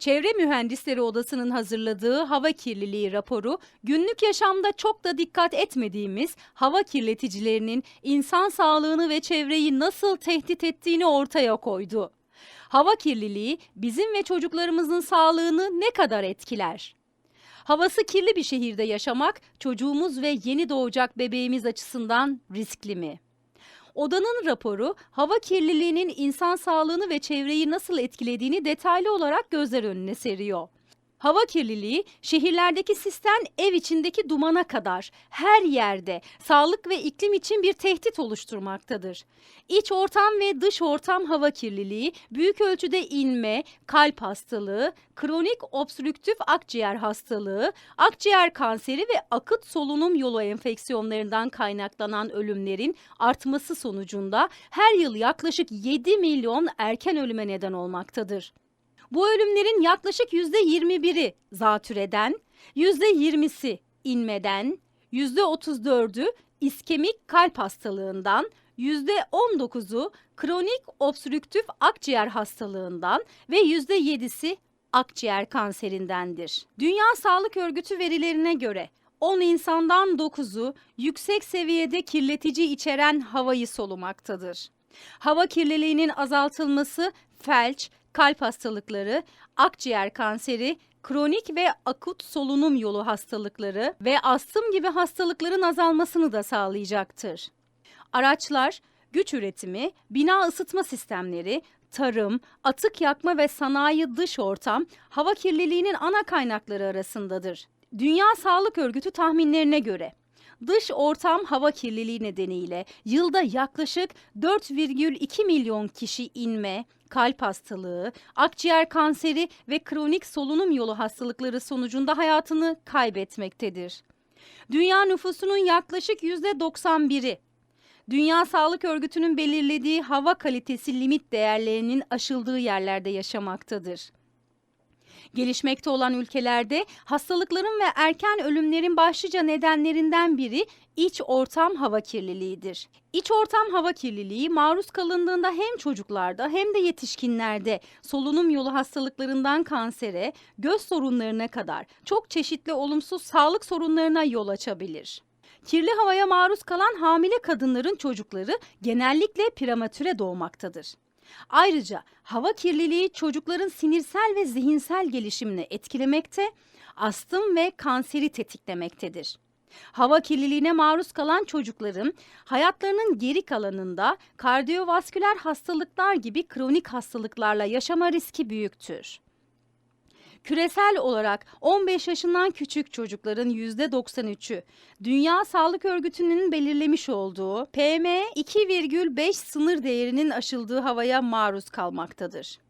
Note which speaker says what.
Speaker 1: Çevre Mühendisleri Odası'nın hazırladığı hava kirliliği raporu, günlük yaşamda çok da dikkat etmediğimiz hava kirleticilerinin insan sağlığını ve çevreyi nasıl tehdit ettiğini ortaya koydu. Hava kirliliği bizim ve çocuklarımızın sağlığını ne kadar etkiler? Havası kirli bir şehirde yaşamak çocuğumuz ve yeni doğacak bebeğimiz açısından riskli mi? Odanın raporu hava kirliliğinin insan sağlığını ve çevreyi nasıl etkilediğini detaylı olarak gözler önüne seriyor. Hava kirliliği şehirlerdeki sisten ev içindeki dumana kadar her yerde sağlık ve iklim için bir tehdit oluşturmaktadır. İç ortam ve dış ortam hava kirliliği büyük ölçüde inme, kalp hastalığı, kronik obstrüktif akciğer hastalığı, akciğer kanseri ve akut solunum yolu enfeksiyonlarından kaynaklanan ölümlerin artması sonucunda her yıl yaklaşık 7 milyon erken ölüme neden olmaktadır. Bu ölümlerin yaklaşık %21'i zatürreden, %20'si inmeden, %34'ü iskemik kalp hastalığından, %19'u kronik obstrüktif akciğer hastalığından ve %7'si akciğer kanserindendir. Dünya Sağlık Örgütü verilerine göre 10 insandan 9'u yüksek seviyede kirletici içeren havayı solumaktadır. Hava kirliliğinin azaltılması felç, kalp hastalıkları, akciğer kanseri, kronik ve akut solunum yolu hastalıkları ve astım gibi hastalıkların azalmasını da sağlayacaktır. Araçlar, güç üretimi, bina ısıtma sistemleri, tarım, atık yakma ve sanayi dış ortam hava kirliliğinin ana kaynakları arasındadır. Dünya Sağlık Örgütü tahminlerine göre dış ortam hava kirliliği nedeniyle yılda yaklaşık 4,2 milyon kişi inme, kalp hastalığı, akciğer kanseri ve kronik solunum yolu hastalıkları sonucunda hayatını kaybetmektedir. Dünya nüfusunun yaklaşık %91'i Dünya Sağlık Örgütü'nün belirlediği hava kalitesi limit değerlerinin aşıldığı yerlerde yaşamaktadır. Gelişmekte olan ülkelerde hastalıkların ve erken ölümlerin başlıca nedenlerinden biri iç ortam hava kirliliğidir. İç ortam hava kirliliği maruz kalındığında hem çocuklarda hem de yetişkinlerde solunum yolu hastalıklarından kansere, göz sorunlarına kadar çok çeşitli olumsuz sağlık sorunlarına yol açabilir. Kirli havaya maruz kalan hamile kadınların çocukları genellikle prematüre doğmaktadır. Ayrıca hava kirliliği çocukların sinirsel ve zihinsel gelişimini etkilemekte, astım ve kanseri tetiklemektedir. Hava kirliliğine maruz kalan çocukların hayatlarının geri kalanında kardiyovasküler hastalıklar gibi kronik hastalıklarla yaşama riski büyüktür. Küresel olarak 15 yaşından küçük çocukların %93'ü Dünya Sağlık Örgütü'nün belirlemiş olduğu PM2,5 sınır değerinin aşıldığı havaya maruz kalmaktadır.